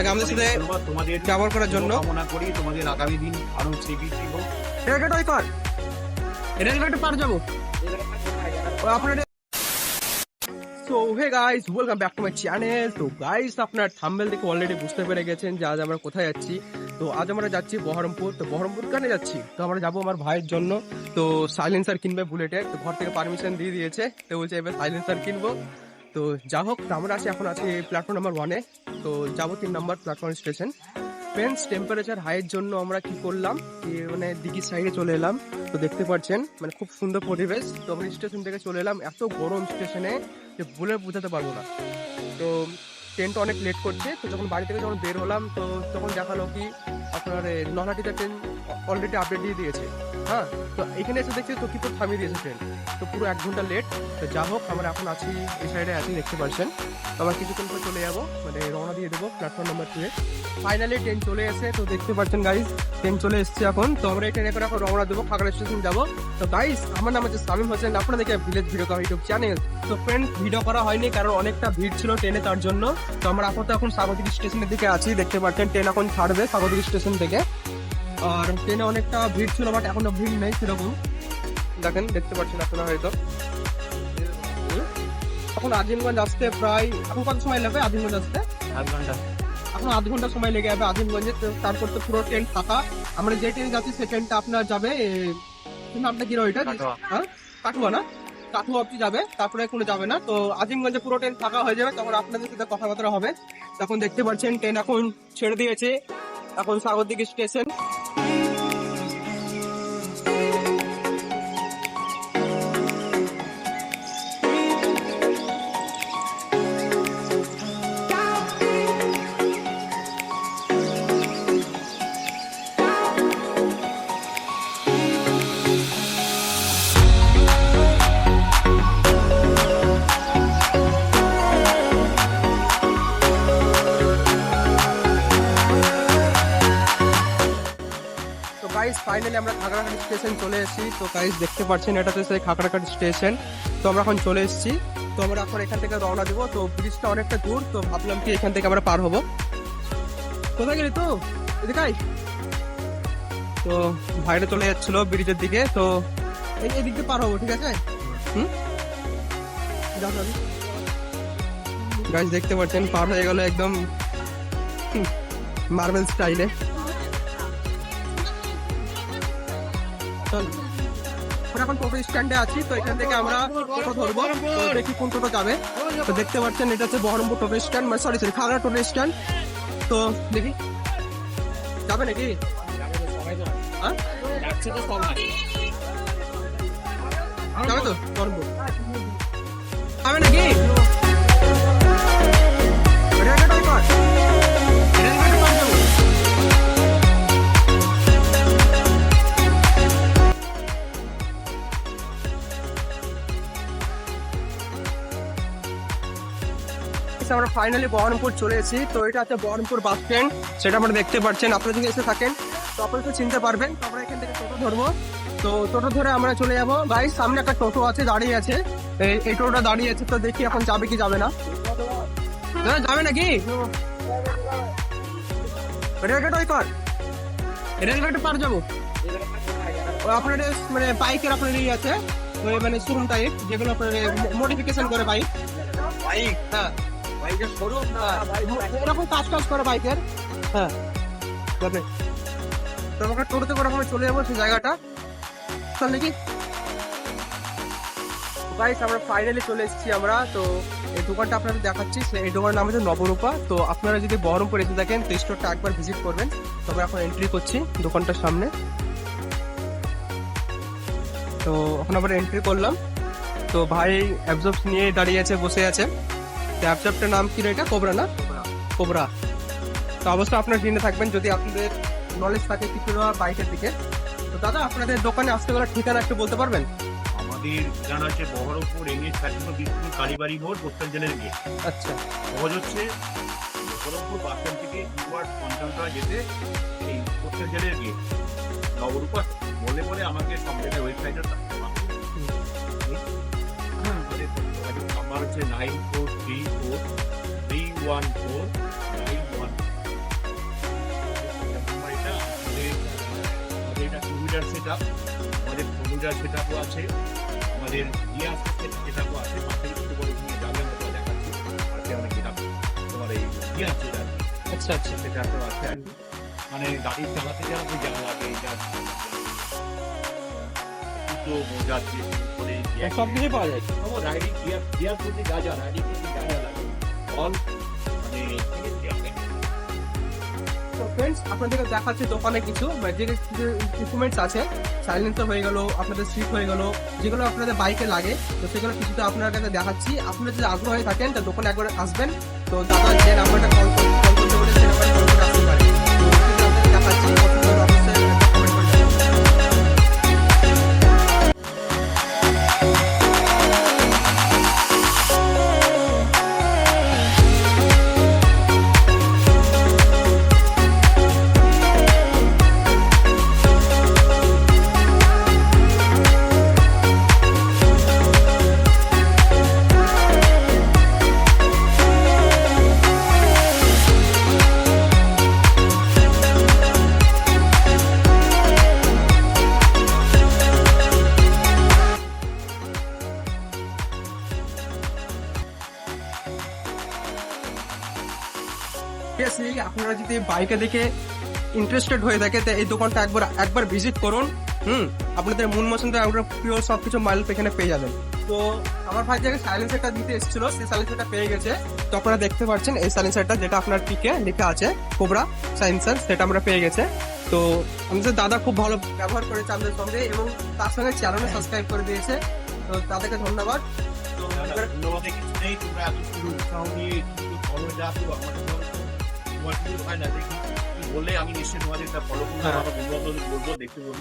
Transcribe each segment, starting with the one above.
এক আমাদের সাথে তোমাদের ব্যবহার করার জন্য। কামনা করি তোমাদের আগামী দিন আরও সেবিটি হোক ওই কর এটা পার যাব। আপনার so hey guys welcome back to my channel তো গাইস আপনার থাম্বেল দেখে অলরেডি বুঝতে পেরে গেছেন যে আজ আমরা কোথায় যাচ্ছি। তো আজ আমরা যাচ্ছি বহরমপুর। তো বহরমপুর কেন যাচ্ছি? তো আমরা যাব আমার ভাইয়ের জন্য। তো সাইলেন্সার কিনবে বুলেটের তো ঘর থেকে পারমিশন দিয়ে দিয়েছে। তো বলছে এবার সাইলেন্সার কিনবো। তো যা হোক আমরা আছি, এখন আছি প্ল্যাটফর্ম নাম্বার ওয়ানে তো যাব তিন number platform station friends temperature হাইয়ের জন্য আমরা কি করলাম? মানে দিঘির সাইডে চলে এলাম। তো দেখতে পাচ্ছেন মানে খুব সুন্দর পরিবেশ। তো আমরা স্টেশন থেকে চলে এলাম। এত গরম স্টেশনে যে বলে বোঝাতে পারব না। তো ট্রেনটা অনেক লেট করছে। তো যখন বাড়ি থেকে যখন বের হলাম, তো তখন দেখাল কি আপনার নলহাটিতে ট্রেন অলরেডি আপডেট দিয়ে দিয়েছে। হ্যাঁ? তো এখানে এসে দেখছি তো তকিপুর থামিয়ে দিয়েছে ট্রেন তো পুরো এক ঘণ্টা লেট তো যা হোক, আমরা এখন আছি এই সাইডে আছি দেখতে পাচ্ছেন তো আমরা কিছুক্ষণ পর চলে যাব। মানে রওনা দিয়ে দেবো প্ল্যাটফর্ম নাম্বার টুয়ে ফাইনালি ট্রেন চলে এসে তো দেখতে পাচ্ছেন গাইজ ট্রেন চলে এসছে এখন। তো আমরা এই ট্রেনে করে এখন রওনা দেবো খাগড়া স্টেশন যাব। তো গাইজ আমার নাম হচ্ছে সামিম হোসেন, আপনাদেরকে ভিলেজ ভিডিও করা ইউটিউব চ্যানেল তো ফ্রেন্ড ভিডিও করা হয়নি, কারণ অনেকটা ভিড় ছিল ট্রেনে তার জন্য। তো আমরা আপাতত এখন স্বাগতিক স্টেশনের দিকে আছি, দেখতে পাচ্ছেন ট্রেন এখন ছাড়বে, স্বাগতিক স্টেশন থেকে। আর ট্রেনে অনেকটা ভিড় ছিল বাট এখনও ভিড় নেই সেরকম। দেখেন দেখতে পাচ্ছেন আপনারা হয়তো। এখন আজিমগঞ্জ আসতে প্রায় এখন কত সময় লাগবে আজিমগঞ্জ আসতে? আধ ঘণ্টা। এখন আধ ঘণ্টা সময় লেগে যাবে আজিমগঞ্জে তারপর তো পুরো ট্রেন ফাঁকা। আমরা যে ট্রেনে যাচ্ছি সেই ট্রেনটা আপনার যাবে এ, কি রয় হ্যাঁ? কাটুয়া না? কাটুয়া অব্দি যাবে তারপরে কোনো যাবে না। তো আজিমগঞ্জে পুরো ট্রেন ফাঁকা হয়ে যাবে তখন আপনাদের সাথে কথাবার্তা হবে। তখন দেখতে পাচ্ছেন ট্রেন এখন ছেড়ে দিয়েছে। এখন স্বাগতিক স্টেশন ফাইনালি আমরা খাগড়াঘাট স্টেশন চলে এসেছি। তো গাইস দেখতে পাচ্ছেন এটা তো সেই খাগড়াঘাট স্টেশন তো আমরা এখন চলে এসেছি। তো আমরা এখন এখান থেকে রওনা দিব। তো ব্রিজটা অনেকটা দূর, তো ভাবলাম কি এখান থেকে আমরা পার হব। কোথায় গেলি তো এদিকে তো ভাইরা চলে যাচ্ছিল ব্রিজের দিকে। তো এই এদিক দিয়ে পার হব, ঠিক আছে? হুম? গাইস দেখতে পাচ্ছেন, পার হয়ে গেল একদম মার্বেল স্টাইলে চল। আমরা এখন টোটো স্ট্যান্ডে আছি, তো এখান থেকে আমরা টোটো ধরবো। দেখি কোন টোটো যাবে। তো দেখতে পাচ্ছেন, এটা হচ্ছে বহরমপুর টোটো স্ট্যান্ড মানে sorry sorry Khagra toto stand তো দেখি। যাবে নাকি? হ্যাঁ? যাবে তো, বহরমপুর। এসে আমরা ফাইনালি বহরমপুর চলে এসেছি। তো এটা হচ্ছে বহরমপুর বাস স্ট্যান্ড সেটা আমরা দেখতে পাচ্ছেন। আপনারা যদি এসে থাকেন তো আপনারা তো চিনতে পারবেন। তো আমরা এখান থেকে টোটো ধরবো। তো টোটো ধরে আমরা চলে যাব। ভাই সামনে একটা টোটো আছে দাঁড়িয়ে আছে। এই- টোটোটা দাঁড়িয়ে আছে তো দেখি এখন যাবে কি যাবে না। যাবে নাকি? রেলগেট ওই কর। রেলগেটে পার যাব। আপনার মানে বাইকের আপনার ইয়ে আছে। মানে শোরুম টাইপ যেগুলো আপনার মডিফিকেশন করে বাইক বাইক হ্যাঁ। এরকম কাজ কাজ করে বাইকের। হ্যাঁ যাবে। তো আমাকে টোটোতে করে আমরা চলে যাব সেই জায়গাটা। চল নাকি গাইস আমরা ফাইনালি চলে এসেছি আমরা। তো এই দোকানটা আপনাদের দেখাচ্ছি। এই দোকানের নাম হচ্ছে নবরূপা। তো আপনারা যদি বহরমপুর এসে থাকেন, তো স্টোরটা একবার ভিজিট করবেন। তবে এখন এন্ট্রি করছি দোকানটার সামনে। তো এখন আবার এন্ট্রি করলাম। তো ভাই অ্যাবজর্বস নিয়ে দাঁড়িয়ে আছে, বসে আছে। অ্যাবজর্বটার নাম কি এটা? কোবরা না? কোবরা। তো অবশ্যই আপনার জেনে থাকবেন যদি আপনাদের নলেজ থাকে কিছু বাইকের দিকে তো দাদা আপনাদের দোকানে আসতে গেলে ঠিকানা একটু বলতে পারবেন? আমাদের ঠিকানা হচ্ছে বহরমপুর এনএস কাঠিমো বিষ্ণু কালীবাড়ি মোড় জেলের গিয়ে আচ্ছা। সহজ হচ্ছে বহরমপুর বাস স্ট্যান্ড থেকে দুয়ার্ড যেতে এই জেলের গিয়ে নবরূপা বলে বলে আমাকে ওয়েবসাইটে আমার হচ্ছে nine four three four three one four nine one নাম্বারটা আমাদের এটা টু হুইলার সেট আছে আমাদের গিয়ার সেট আছে পাশে একটু আছে মানে গাড়ি চালাতে চালাতে যাওয়া লাগে যা জুতো মোজা দিয়ে শুরু করে gear সব কিছু পাওয়া যায়। আমার রাইডিং গিয়ার গিয়ার করতে যা যা রাইডিং করতে যা যা লাগে। অল মানে। তো ফ্রেন্ডস আপনাদেরকে দেখাচ্ছি দোকানে কিছু মানে যে কিছু ইকুইপমেন্টস আছে। সাইলেন্সার হয়ে গেল আপনাদের সিট হয়ে গেল যেগুলো আপনাদের বাইকে লাগে তো সেগুলো কিছুটা আপনার কাছে দেখাচ্ছি। আপনারা যদি আগ্রহ হয়ে থাকেন তো দোকানে একবার আসবেন। তো দাদা যে নাম্বারটা কল কল করতে বলে সেই নাম্বারে কল করে আসতে পারেন। তো সেটা আপনাদের দেখাচ্ছি। Seriously, আপনারা যদি বাইকে দেখে ইন্টারেস্টেড হয়ে থাকে তো এই দোকানটা একবার একবার ভিজিট করুন। হুম আপনাদের মন মশনটা একবার প্রিয় সবকিছু মাল এখানে পেয়ে যাবেন। তো আমার ভাই যাকে সাইলেন্সারটা দিতে এসেছিল সেই সাইলেন্সারটা পেয়ে গেছে। তো আপনারা দেখতে পাচ্ছেন এই সাইলেন্সারটা যেটা আপনার পিকে লেখা আছে কোবরা সাইলেন্সার সেটা আমরা পেয়ে গেছে। তো আমাদের দাদা খুব ভালো ব্যবহার করেছে আমাদের সঙ্গে এবং তার সঙ্গে চ্যানেলে সাবস্ক্রাইব করে দিয়েছে। তো তাদেরকে ধন্যবাদ। তো হয় না দেখি। বললে আমি নিশ্চয়ই তোমাদের একটা ফলো করব হ্যাঁ। আমার বন্ধু বলব দেখতে বলব।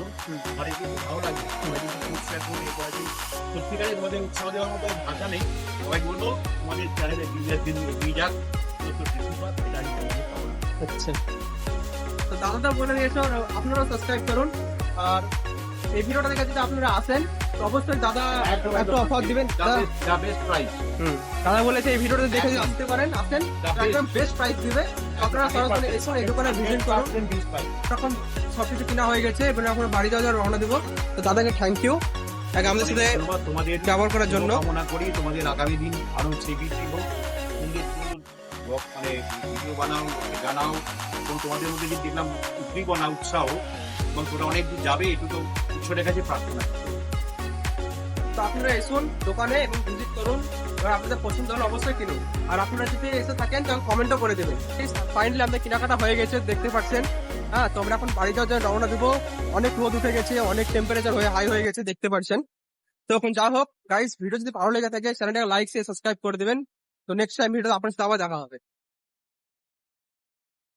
আমার এগুলো ভালো লাগে উৎসাহ করে এ করা সত্যিকারে তোমাদের উৎসাহ দেওয়ার মতো ভাষা নেই সবাই বলব তোমাদের চ্যানেলে দিনের দিন যাক আচ্ছা। তো দাদাটা বলে দিয়েছে আর আপনারাও সাবস্ক্রাইব করুন। আর এই ভিডিওটা দেখে যদি আপনারা আসেন অবশ্যই দাদা একটা অফার দিবেন। দাদা বেস্ট প্রাইস হুম, দাদা বলেছে এই ভিডিওটা দেখে আসতে পারেন আসেন একদম বেস্ট প্রাইস দিবে। আপনারা সরাসরি এসে এই দোকানে ভিজিট করুন। তখন সবকিছু কিনা হয়ে গেছে এবার আমরা বাড়ি যাওয়া যাওয়ার রওনা দেবো। তো দাদাকে থ্যাংক ইউ এক আমাদের সাথে তোমাদের। ব্যবহার করার জন্য। কামনা করি তোমাদের আগামী দিন আরও সেবিটি হোক সুন্দর সুন্দর মানে ভিডিও বানাও জানাও এবং তোমাদের মধ্যে দেখলাম উদ্দীপনা উৎসাহ। এবং তোমরা অনেক দূর যাবে এটুকু ঈশ্বরের কাছে প্রার্থনা। তো আপনারা এসুন দোকানে এবং ভিজিট করুন। এবার আপনাদের পছন্দ হলে অবশ্যই কিনুন। আর আপনারা যদি এসে থাকেন, তাহলে কমেন্টও করে দেবেন। ফাইনালি আমাদের কেনাকাটা হয়ে গেছে, দেখতে পাচ্ছেন। হ্যাঁ তো আমরা এখন বাড়ি যাওয়ার জন্য রওনা দেবো। অনেক রোদ উঠে গেছে, অনেক টেম্পারেচার হয়ে হাই হয়ে গেছে, দেখতে পাচ্ছেন। তো এখন যা হোক গাইস ভিডিও যদি ভালো লেগে থাকে চ্যানেলটাকে লাইক শেয়ার সাবস্ক্রাইব করে দেবেন। তো নেক্সট টাইম ভিডিও আপনার সাথে আবার দেখা হবে।